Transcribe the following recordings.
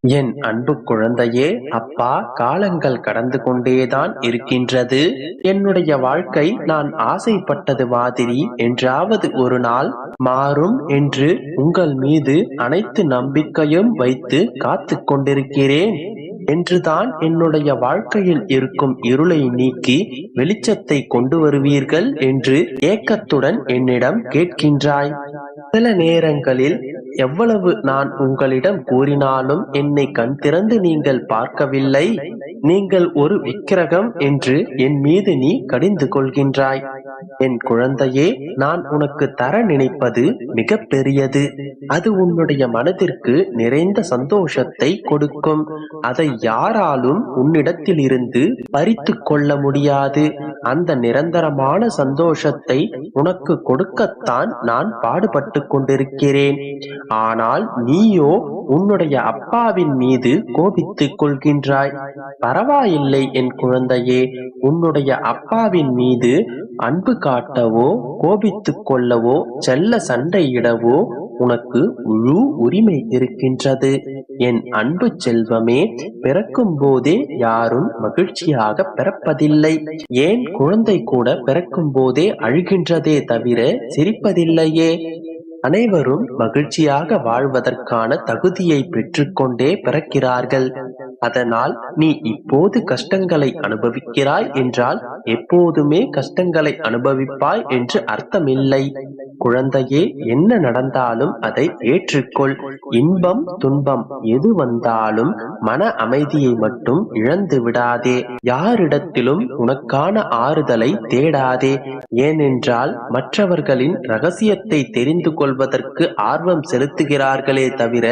என் அன்பு குழந்தையே அப்பா காலங்கள் கடந்து கொண்டேதான் இருக்கின்றது. என்னுடைய வாழ்க்கை நான் ஆசைப்பட்டது மாதிரி என்றாவது ஒரு நாள் மாறும் என்று உங்கள் மீது அனைத்து நம்பிக்கையும் வைத்து காத்து கொண்டிருக்கிறேன். என்றுதான் என்னுடைய வாழ்க்கையில் இருக்கும் இருளை நீக்கி வெளிச்சத்தை கொண்டு வருவீர்கள் என்று ஏக்கத்துடன் என்னிடம் கேட்கின்றாய். சில நேரங்களில் எவ்வளவு நான் உங்களிடம் கூறினாலும் என்னை கண் திறந்து நீங்கள் பார்க்கவில்லை. நீங்கள் ஒரு விக்கிரகம் என்று என் மீது நீ கடிந்து கொள்கின்றாய். என் குழந்தையே நான் உனக்கு தர நினைப்பது மிக பெரியது. அது உன்னுடைய மனதிற்கு நிறைந்த சந்தோஷத்தை கொடுக்கும். அதை யாராலும் உன்னிடத்தில் இருந்து பறித்து கொள்ள முடியாது. அந்த நிரந்தரமான சந்தோஷத்தை உனக்கு கொடுக்கத்தான் நான் பாடுபட்டு கொண்டிருக்கிறேன். ஆனால் நீயோ உன்னுடைய அப்பாவின் மீது கோபித்துக் கொள்கின்றாய். பரவாயில்லை என் குழந்தையே உன்னுடைய அப்பாவின் மீது அன்பு காட்டவோ கோபித்துக் கொள்ளவோ செல்ல சண்டையிடவோ உனக்கு முழு உரிமை இருக்கின்றது. என் அன்பு செல்வமே பிறக்கும் போதே யாரும் மகிழ்ச்சியாக பிறப்பதில்லை. ஏன் குழந்தை கூட பிறக்கும் போதே அழுகின்றதே தவிர சிரிப்பதில்லையே. அனைவரும் மகிழ்ச்சியாக வாழ்வதற்கான தகுதியை பெற்றுக்கொண்டே பிறக்கிறார்கள். அதனால் நீ இப்போது கஷ்டங்களை அனுபவிக்கிறாய் என்றால் எப்போதுமே கஷ்டங்களை அனுபவிப்பாய் என்று அர்த்தமில்லை. குழந்தையே என்ன நடந்தாலும் அதை ஏற்றுக்கொள். இன்பம் துன்பம் எது வந்தாலும் மன அமைதியை மட்டும் இழந்து விடாதே. யாரிடத்திலும் உனக்கான ஆறுதலை தேடாதே. ஏனென்றால் மற்றவர்களின் ரகசியத்தை தெரிந்து கொள்வதற்கு ஆர்வம் செலுத்துகிறார்களே தவிர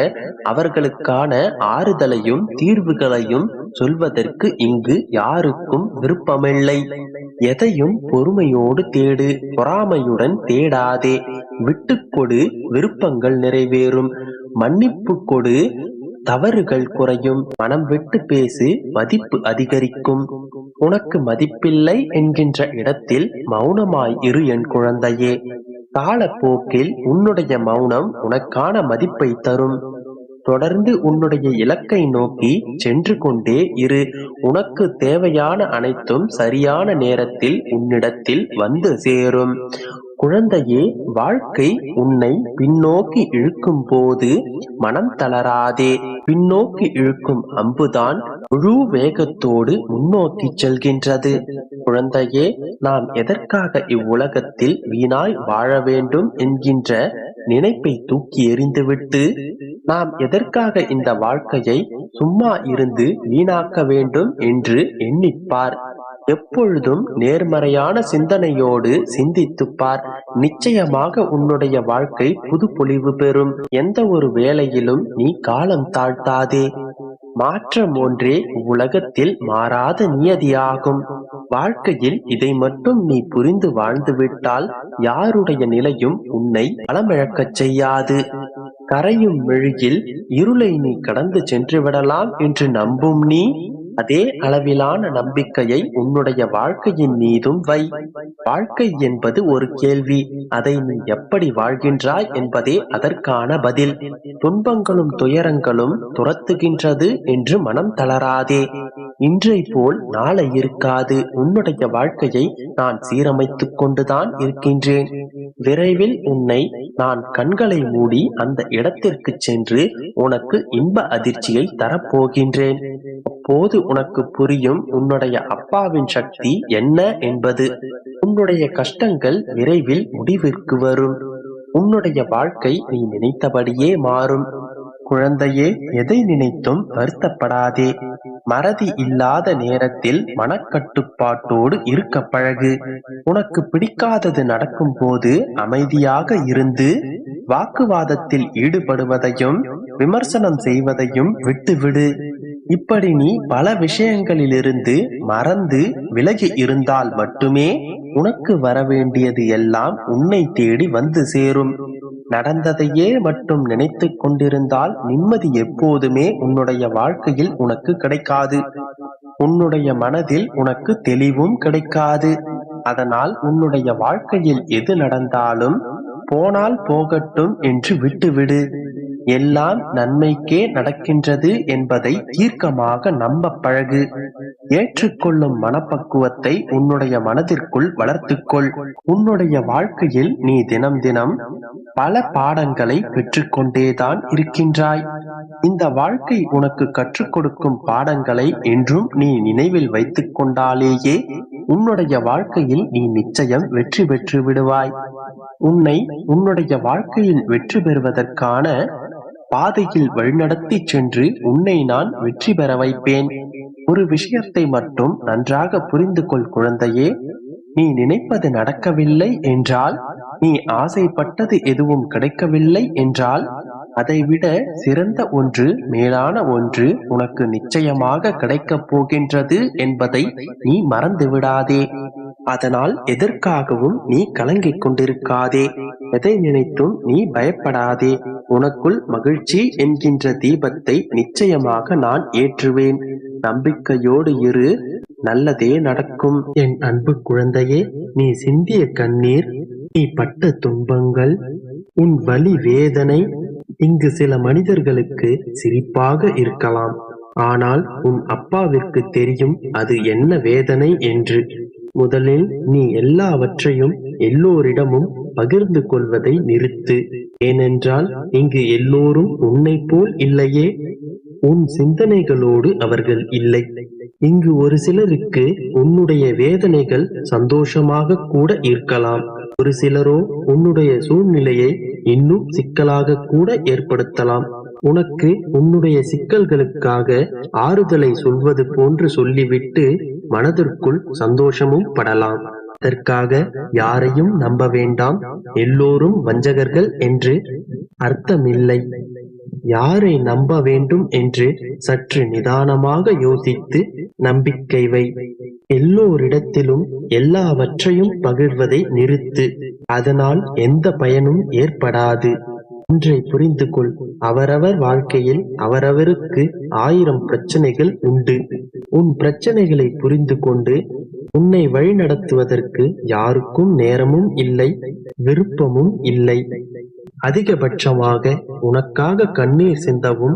அவர்களுக்கான ஆறுதலையும் தீர்வு தீர்வுகளையும் சொல்வதற்கு இங்கு யாருக்கும் விருப்பமில்லை. எதையும் பொறுமையோடு தேடு பொறாமையுடன் தேடாதே. விட்டுக்கொடு விருப்பங்கள் நிறைவேறும். மன்னிப்பு கொடு தவறுகள் குறையும். மனம் விட்டு பேசு மதிப்பு அதிகரிக்கும். உனக்கு மதிப்பில்லை என்கின்ற இடத்தில் மௌனமாய் இரு என் குழந்தையே. காலப்போக்கில் உன்னுடைய மௌனம் உனக்கான மதிப்பை தரும். தொடர்ந்து உன்னுடைய இலக்கை நோக்கி சென்று கொண்டே இரு. உனக்கு தேவையான அனைத்தும் சரியான நேரத்தில் உன்னிடத்தில் வந்து சேரும். குழந்தையே வாழ்க்கை உன்னை பின்னோக்கி இழுக்கும் போது மனம் தளராதே. பின்னோக்கி இழுக்கும் அம்புதான் முழு வேகத்தோடு முன்னோக்கி செல்கின்றது. குழந்தையே நாம் எதற்காக இவ்வுலகத்தில் வீணாய் வாழ வேண்டும் என்கின்ற நினைப்பை தூக்கி எறிந்துவிட்டு நாம் எதற்காக இந்த வாழ்க்கையை சும்மா இருந்து வீணாக்க வேண்டும் என்று எண்ணிப்பார். எப்பொழுதும் நேர்மறையான சிந்தனையோடு சிந்தித்துப்பார். நிச்சயமாக உன்னுடைய வாழ்க்கை புது பொலிவு பெறும். எந்த ஒரு வேலையிலும் நீ காலம் தாழ்த்தாதே. மாற்றம் ஒன்றே உலகத்தில் மாறாத நியதியாகும். வாழ்க்கையில் இதை மட்டும் நீ புரிந்து வாழ்ந்துவிட்டால் யாருடைய நிலையும் உன்னை பலமிழக்கச் செய்யாது. கரையும் மெழுகில் இருளை நீ கடந்து சென்று விடலாம் என்று நம்பும் நீ அதே அளவிலான நம்பிக்கையை உன்னுடைய வாழ்க்கையின் மீதும் வை. வாழ்க்கை என்பது ஒரு கேள்வி. அதை நீ எப்படி வாழ்கின்றாய் என்பதே அதற்கான பதில். துன்பங்களும் துயரங்களும் துரத்துகின்றது என்று மனம் தளராதே. இன்றை போல் நாளை இருக்காது. உன்னுடைய வாழ்க்கையை நான் சீரமைத்துக் கொண்டுதான் இருக்கின்றேன். விரைவில் உன்னை நான் கண்களை மூடி அந்த இடத்திற்கு சென்று உனக்கு இன்ப அதிர்ச்சியை தரப்போகின்றேன். அப்போது உனக்கு புரியும் உன்னுடைய அப்பாவின் சக்தி என்ன என்பது. உன்னுடைய கஷ்டங்கள் விரைவில் முடிவிற்கு வரும். உன்னுடைய வாழ்க்கை நீ நினைத்தபடியே மாறும். குழந்தையே எதை நினைத்தும் வருத்தப்படாதே. மறதி இல்லாத நேரத்தில் மனக்கட்டுப்பாட்டோடு இருக்க பழகு. உனக்கு பிடிக்காதது நடக்கும் போது அமைதியாக இருந்து வாக்குவாதத்தில் ஈடுபடுவதையும் விமர்சனம் செய்வதையும் விட்டுவிடு. இப்படி நீ பல விஷயங்களிலிருந்து மறந்து விலகி இருந்தால் மட்டுமே உனக்கு வரவேண்டியது எல்லாம் உன்னை தேடி வந்து சேரும். நடந்ததையே மட்டும் நினைத்து கொண்டிருந்தால் நிம்மதி எப்போதுமே உன்னுடைய வாழ்க்கையில் உனக்கு கிடைக்காது. உன்னுடைய மனதில் உனக்கு தெளிவும் கிடைக்காது. அதனால் உன்னுடைய வாழ்க்கையில் எது நடந்தாலும் போனால் போகட்டும் என்று விட்டுவிடு. எல்லாம் நன்மைக்கே நடக்கின்றது என்பதை தீர்க்கமாக நம்ப பழகு. ஏற்றுக்கொள்ளும் மனப்பக்குவத்தை உன்னுடைய மனதிற்குள் வளர்த்துக்கொள். உன்னுடைய வாழ்க்கையில் நீ தினம் தினம் பல பாடங்களை பெற்றுக்கொண்டேதான் இருக்கின்றாய். இந்த வாழ்க்கை உனக்கு கற்றுக் கொடுக்கும் பாடங்களை என்றும் நீ நினைவில் வைத்துக் கொண்டாலேயே உன்னுடைய வாழ்க்கையில் நீ நிச்சயம் வெற்றி பெற்று விடுவாய். உன்னை உன்னுடைய வாழ்க்கையில் வெற்றி பெறுவதற்கான பாதையில் வழிநடத்தி சென்று உன்னை நான் வெற்றி பெற வைப்பேன். ஒரு விஷயத்தை மட்டும் நன்றாக புரிந்து கொள் குழந்தையே. நீ நினைப்பது நடக்கவில்லை என்றால் நீ ஆசைப்பட்டது எதுவும் கிடைக்கவில்லை என்றால் அதைவிட சிறந்த ஒன்று மேலான ஒன்று உனக்கு நிச்சயமாக கிடைக்கப் போகின்றது என்பதை நீ மறந்து விடாதே அதனால் எதற்காகவும் நீ கலங்கிக் கொண்டிருக்காதே. எதை நினைத்தும் நீ பயப்படாதே. உனக்குள் மகிழ்ச்சி என்கின்ற தீபத்தை நிச்சயமாக நான் ஏற்றுவேன். நம்பிக்கையோடு இரு நல்லதே நடக்கும். என் அன்பு குழந்தையே நீ சிந்திய கண்ணீர் நீ பட்ட துன்பங்கள் உன் வலி வேதனை இங்கு சில மனிதர்களுக்கு சிரிப்பாக இருக்கலாம். ஆனால் உன் அப்பாவிற்கு தெரியும் அது என்ன வேதனை என்று. முதலில் நீ எல்லாவற்றையும் எல்லோரிடமும் பகிர்ந்து கொள்வதை நிறுத்து. ஏனென்றால் இங்கு எல்லோரும் உன்னை போல் இல்லையே உன் சிந்தனைகளோடு அவர்கள் இல்லை. இங்கு ஒரு சிலருக்கு உன்னுடைய வேதனைகள் சந்தோஷமாக கூட இருக்கலாம். ஒரு சிலரோ உன்னுடைய சூழ்நிலையை இன்னும் சிக்கலாக கூட ஏற்படுத்தலாம். உனக்கு உன்னுடைய சிக்கல்களுக்காக ஆறுதலை சொல்வது போன்று சொல்லிவிட்டு மனதிற்குள் சந்தோஷமும் படலாம். அதற்காக யாரையும் நம்ப வேண்டாம். எல்லோரும் வஞ்சகர்கள் என்று அர்த்தமில்லை. யாரை நம்ப வேண்டும் என்று சற்று நிதானமாக யோசித்து நம்பிக்கை வை. எல்லோரிடத்திலும் எல்லாவற்றையும் பகிர்வதை நிறுத்து. அதனால் எந்த பயனும் ஏற்படாது. ஒன்றை புரிந்து கொள். அவரவர் வாழ்க்கையில் அவரவருக்கு ஆயிரம் பிரச்சனைகள் உண்டு. உன் பிரச்சனைகளை புரிந்து கொண்டு உன்னை வழிநடத்துவதற்கு யாருக்கும் நேரமும் இல்லை விருப்பமும் இல்லை. அதிகபட்சமாக உனக்காக கண்ணீர் சிந்தவும்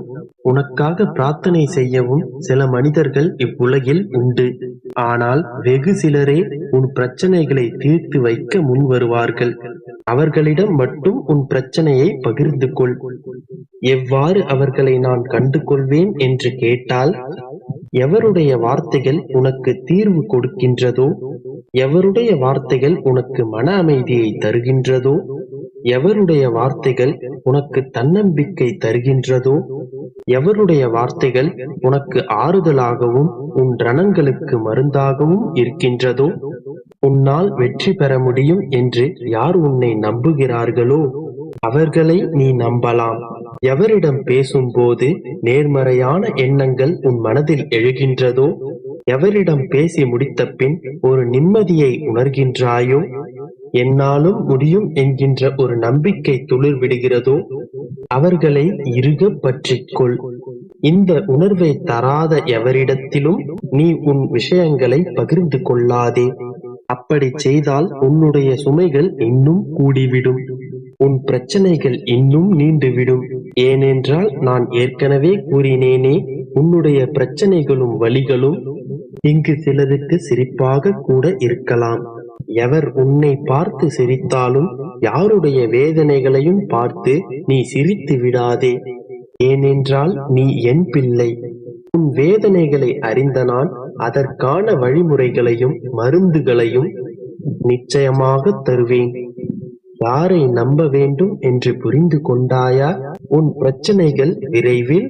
உனக்காக பிரார்த்தனை செய்யவும் சில மனிதர்கள் இவ்வுலகில் உண்டு. ஆனால் வெகு சிலரே உன் பிரச்சனைகளை தீர்த்து வைக்க முன் வருவார்கள். அவர்களிடம் மட்டும் உன் பிரச்சனையை பகிர்ந்து கொள். எவ்வாறு அவர்களை நான் கண்டு கொள்வேன் என்று கேட்டால் எவருடைய வார்த்தைகள் உனக்கு தீர்வு கொடுக்கின்றதோ? எவருடைய வார்த்தைகள் உனக்கு மன அமைதியை தருகின்றதோ? எவருடைய வார்த்தைகள் உனக்கு தன்னம்பிக்கை தருகின்றதோ? எவருடைய வார்த்தைகள் உனக்கு ஆறுதலாகவும் உன் ரணங்களுக்கு மருந்தாகவும் இருக்கின்றதோ? உன்னால் வெற்றி பெற முடியும் என்று யார் உன்னை நம்புகிறார்களோ? அவர்களை நீ நம்பலாம். எவரிடம் பேசும்போது நேர்மறையான எண்ணங்கள் உன் மனதில் எழுகின்றதோ? எவரிடம் பேசி முடித்த பின் ஒரு நிம்மதியை உணர்கின்றாயோ? என்னாலும் முடியும் என்கின்ற ஒரு நம்பிக்கை துளிர் விடுகிறதோ அவர்களை இறுக பற்றிக்கொள். இந்த உணர்வை தராத எவரிடத்திலும் நீ உன் விஷயங்களை பகிர்ந்து கொள்ளாதே. அப்படி செய்தால் உன்னுடைய சுமைகள் இன்னும் கூடிவிடும். உன் பிரச்சனைகள் இன்னும் நீண்டுவிடும். ஏனென்றால் நான் ஏற்கனவே கூறினேனே உன்னுடைய பிரச்சனைகளும் வழிகளும் இங்கு சிலருக்கு சிரிப்பாக கூட இருக்கலாம். எவர் உன்னை பார்த்து சிரித்தாலும் யாருடைய வேதனைகளையும் பார்த்து நீ சிரித்து விடாதே. ஏனென்றால் நீ என் பிள்ளை. உன் வேதனைகளை அறிந்த நான் அதற்கான வழிமுறைகளையும் மருந்துகளையும் நிச்சயமாக தருவேன். யாரை நம்ப வேண்டும் என்று புரிந்து கொண்டாயா? உன் பிரச்சனைகள் விரைவில்